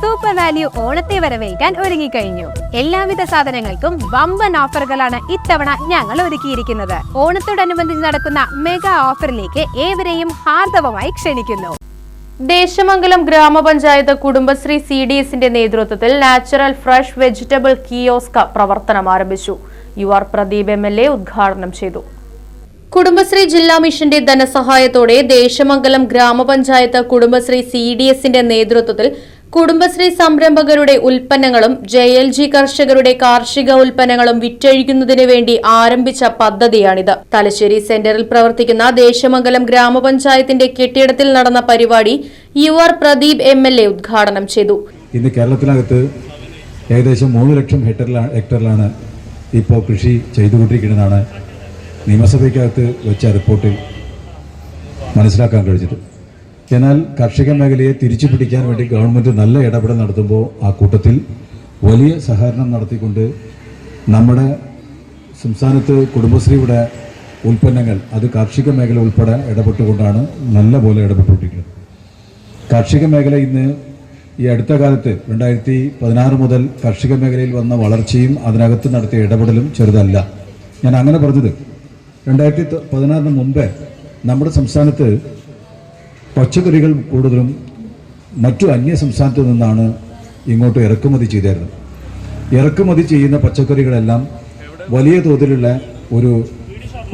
Super value ഓണത്തെ വരവേൽക്കാൻ ഒരുങ്ങിക്കഴിഞ്ഞു. എല്ലാവിധ സാധനങ്ങൾക്കും വമ്പൻ ഓഫറുകളാണ് ഇത്തവണ ഞങ്ങൾ ഒരുക്കിയിരിക്കുന്നത്. ഓണത്തോടനുബന്ധിച്ച് നടക്കുന്ന മെഗാ ഓഫറിലേക്ക് ഏവരെയും ഹാർദവമായി ക്ഷണിക്കുന്നു. ദേശമംഗലം ഗ്രാമപഞ്ചായത്ത് കുടുംബശ്രീ സി ഡി എസിന്റെ നേതൃത്വത്തിൽ നാച്ചുറൽ ഫ്രഷ് വെജിറ്റബിൾ കിയോസ്ക പ്രവർത്തനം ആരംഭിച്ചു. U R Pradeep M L A ഉദ്ഘാടനം ചെയ്തു. കുടുംബശ്രീ ജില്ലാ മിഷന്റെ ധനസഹായത്തോടെ ദേശമംഗലം ഗ്രാമപഞ്ചായത്ത് കുടുംബശ്രീ സി ഡി എസിന്റെ നേതൃത്വത്തിൽ കുടുംബശ്രീ സംരംഭകരുടെ ഉൽപ്പന്നങ്ങളും ജെ എൽ ജി കർഷകരുടെ കാർഷിക ഉൽപ്പന്നങ്ങളും വിറ്റഴിക്കുന്നതിന് വേണ്ടി ആരംഭിച്ച പദ്ധതിയാണിത്. തലശ്ശേരി സെന്ററിൽ പ്രവർത്തിക്കുന്ന ദേശമംഗലം ഗ്രാമപഞ്ചായത്തിന്റെ കെട്ടിടത്തിൽ നടന്ന പരിപാടി U R Pradeep M L A ഉദ്ഘാടനം ചെയ്തു. ഇന്ന് കേരളത്തിനകത്ത് ഏകദേശം മൂന്ന് ലക്ഷം ഹെക്ടറിലാണ് ഹെക്ടറിലാണ് ഇപ്പോൾ കൃഷി ചെയ്തുകൊണ്ടിരിക്കുന്നതാണ്. നിയമസഭയ്ക്കകത്ത് വെച്ച റിപ്പോർട്ടിൽ മനസ്സിലാക്കാൻ കഴിഞ്ഞത് എന്നാൽ കാർഷിക മേഖലയെ തിരിച്ചു പിടിക്കാൻ വേണ്ടി ഗവൺമെന്റ് നല്ല ഇടപെടൽ നടത്തുമ്പോൾ ആ കൂട്ടത്തിൽ വലിയ സഹകരണം നടത്തിക്കൊണ്ട് നമ്മുടെ സംസ്ഥാനത്ത് കുടുംബശ്രീയുടെ ഉൽപ്പന്നങ്ങൾ അത് കാർഷിക മേഖല ഉൾപ്പെടെ ഇടപെട്ടുകൊണ്ടാണ് നല്ല പോലെ ഇടപെട്ടുകൊണ്ടിരിക്കുന്നത്. കാർഷിക മേഖല ഇന്ന് ഈ അടുത്ത കാലത്ത് രണ്ടായിരത്തി പതിനാറ് മുതൽ കാർഷിക മേഖലയിൽ വന്ന വളർച്ചയും അതിനകത്ത് നടത്തിയ ഇടപെടലും ചെറുതല്ല. ഞാൻ അങ്ങനെ പറഞ്ഞത്. രണ്ടായിരത്തി പതിനാറിന് മുമ്പേ നമ്മുടെ സംസ്ഥാനത്ത് പച്ചക്കറികൾ കൂടുതലും മറ്റു അന്യ സംസ്ഥാനത്തു നിന്നാണ് ഇങ്ങോട്ട് ഇറക്കുമതി ചെയ്തിരുന്നത് ഇറക്കുമതി ചെയ്യുന്ന പച്ചക്കറികളെല്ലാം വലിയ തോതിലുള്ള ഒരു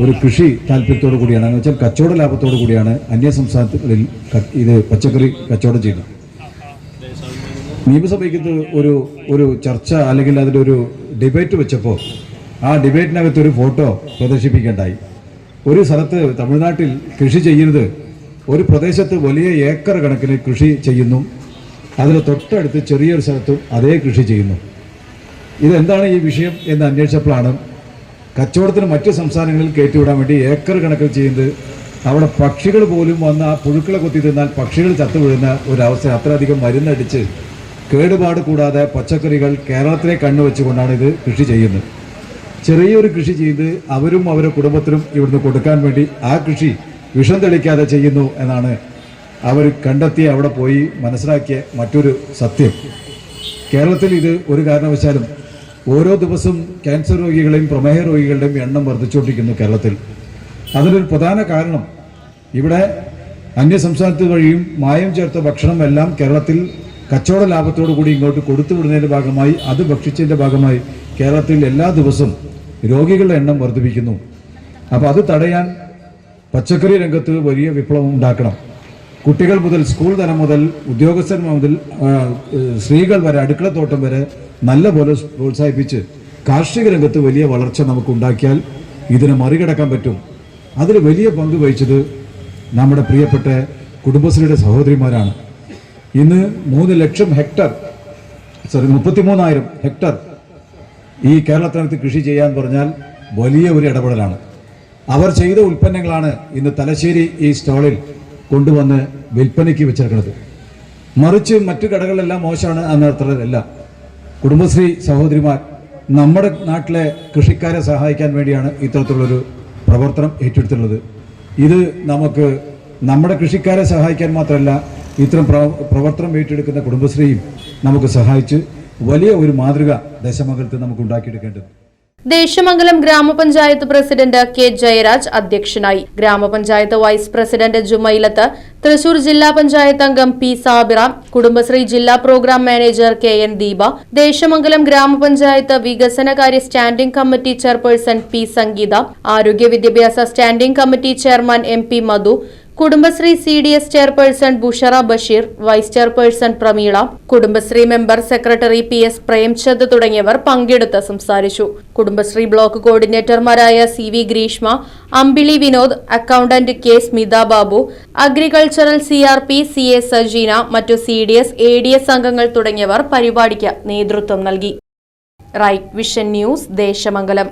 ഒരു കൃഷി താല്പര്യത്തോടു കൂടിയാണ്. എന്ന് വെച്ചാൽ കച്ചവട ലാഭത്തോടു കൂടിയാണ് അന്യ സംസ്ഥാനങ്ങളിൽ ഇത് പച്ചക്കറി കച്ചവടം ചെയ്യുന്നത്. നിയമസഭയ്ക്കത്ത് ഒരു ഒരു ചർച്ച അല്ലെങ്കിൽ അതിലൊരു ഡിബേറ്റ് വെച്ചപ്പോൾ ആ ഡിബേറ്റിനകത്ത് ഒരു ഫോട്ടോ പ്രദർശിപ്പിക്കേണ്ടായി. ഒരു സ്ഥലത്ത് തമിഴ്നാട്ടിൽ കൃഷി ചെയ്യുന്നത് ഒരു പ്രദേശത്ത് വലിയ ഏക്കർ കണക്കിന് കൃഷി ചെയ്യുന്നു. അതിന് തൊട്ടടുത്ത് ചെറിയൊരു സ്ഥലത്തും അതേ കൃഷി ചെയ്യുന്നു. ഇതെന്താണ് ഈ വിഷയം എന്ന് അന്വേഷിച്ചപ്പോഴാണ് കച്ചവടത്തിന് മറ്റ് സംസ്ഥാനങ്ങളിൽ കയറ്റിവിടാൻ വേണ്ടി ഏക്കർ കണക്കിൽ ചെയ്യുന്നത്. അവിടെ പക്ഷികൾ പോലും വന്ന് ആ പുഴുക്കളെ കൊത്തി തിന്നാൽ പക്ഷികൾ ചത്തു വീഴുന്ന ഒരവസ്ഥ അത്രയധികം മരുന്നടിച്ച് കേടുപാട് കൂടാതെ പച്ചക്കറികൾ കേരളത്തിലെ കണ്ണുവെച്ചുകൊണ്ടാണ് ഇത് കൃഷി ചെയ്യുന്നത്. ചെറിയൊരു കൃഷി ചെയ്ത് അവരും അവരുടെ കുടുംബത്തിനും ഇവിടുന്ന് കൊടുക്കാൻ വേണ്ടി ആ കൃഷി വിഷം തെളിക്കാതെ ചെയ്യുന്നു എന്നാണ് അവർ കണ്ടെത്തി അവിടെ പോയി മനസ്സിലാക്കിയ മറ്റൊരു സത്യം. കേരളത്തിൽ ഇത് ഒരു കാരണവശാലും ഓരോ ദിവസവും ക്യാൻസർ രോഗികളെയും പ്രമേഹ രോഗികളുടെയും എണ്ണം വർദ്ധിച്ചുകൊണ്ടിരിക്കുന്നു കേരളത്തിൽ. അതിനൊരു പ്രധാന കാരണം ഇവിടെ അന്യ സംസ്ഥാനത്ത് വഴിയും മായം ചേർത്ത ഭക്ഷണം എല്ലാം കേരളത്തിൽ കച്ചവട ലാഭത്തോടു കൂടി ഇങ്ങോട്ട് കൊടുത്തുവിടുന്നതിന്റെ ഭാഗമായി അത് ഭക്ഷിച്ചതിന്റെ ഭാഗമായി കേരളത്തിൽ എല്ലാ ദിവസവും രോഗികളുടെ എണ്ണം വർദ്ധിപ്പിക്കുന്നു. അപ്പോൾ അത് തടയാൻ പച്ചക്കറി രംഗത്ത് വലിയ വിപ്ലവം ഉണ്ടാക്കണം. കുട്ടികൾ മുതൽ സ്കൂൾ തലം മുതൽ ഉദ്യോഗസ്ഥർ മുതൽ സ്ത്രീകൾ വരെ അടുക്കളത്തോട്ടം വരെ നല്ല പോലെ പ്രോത്സാഹിപ്പിച്ച് കാർഷിക രംഗത്ത് വലിയ വളർച്ച നമുക്ക് ഉണ്ടാക്കിയാൽ ഇതിനെ മറികടക്കാൻ പറ്റും. അതിൽ വലിയ പങ്ക് വഹിച്ചത് നമ്മുടെ പ്രിയപ്പെട്ട കുടുംബശ്രീയുടെ സഹോദരിമാരാണ്. ഇന്ന് മൂന്ന് ലക്ഷം ഹെക്ടർ സോറി മുപ്പത്തിമൂന്നായിരം ഹെക്ടർ ഈ കേരളത്തിനകത്ത് കൃഷി ചെയ്യാൻ പറഞ്ഞാൽ വലിയ ഒരു ഇടപെടലാണ്. അവർ ചെയ്ത ഉൽപ്പന്നങ്ങളാണ് ഇന്ന് തലശ്ശേരി ഈ സ്റ്റോളിൽ കൊണ്ടുവന്ന് വിൽപ്പനയ്ക്ക് വെച്ചിരിക്കുന്നത് മറിച്ച് മറ്റു കടകളിലെല്ലാം മോശമാണ് എന്നർത്ഥമല്ല കുടുംബശ്രീ സഹോദരിമാർ നമ്മുടെ നാട്ടിലെ കൃഷിക്കാരെ സഹായിക്കാൻ വേണ്ടിയാണ് ഇത്തരത്തിലുള്ളൊരു പ്രവർത്തനം ഏറ്റെടുത്തുള്ളത് ഇത് നമുക്ക് നമ്മുടെ കൃഷിക്കാരെ സഹായിക്കാൻ മാത്രമല്ല ഇത്തരം പ്രവ- പ്രവർത്തനം ഏറ്റെടുക്കുന്ന കുടുംബശ്രീയും നമുക്ക് സഹായിച്ച് വലിയ ഒരു മാതൃക ദശമകലത്ത് നമുക്ക് ഉണ്ടാക്കിയെടുക്കേണ്ടത് ദേശമംഗലം ഗ്രാമപഞ്ചായത്ത് പ്രസിഡന്റ് കെ ജയരാജ് അധ്യക്ഷനായി. ഗ്രാമപഞ്ചായത്ത് വൈസ് പ്രസിഡന്റ് ജുമൈലത്ത് തൃശൂർ ജില്ലാ പഞ്ചായത്ത് അംഗം പി സാബിറ കുടുംബശ്രീ ജില്ലാ programme manager K N Deepa Desamangalam ഗ്രാമപഞ്ചായത്ത് വികസനകാര്യ standing committee chairperson P Sangeetha ആരോഗ്യ വിദ്യാഭ്യാസ standing committee chairman M P Madhu Kudumbashree C D S chairperson Bushara Basheer vice chairperson Prameela Kudumbashree member secretary P S Premchand തുടങ്ങിയവർ പങ്കെടുത്ത് സംസാരിച്ചു. Kudumbashree block കോർഡിനേറ്റർമാരായ C V Greeshma Ambili Vinod accountant K Smitha Babu agricultural C R P C A Sajeena മറ്റു C D S A D S അംഗങ്ങൾ തുടങ്ങിയവർ പരിപാടിക്ക് നേതൃത്വം നൽകി. Right Vision News Desamangalam.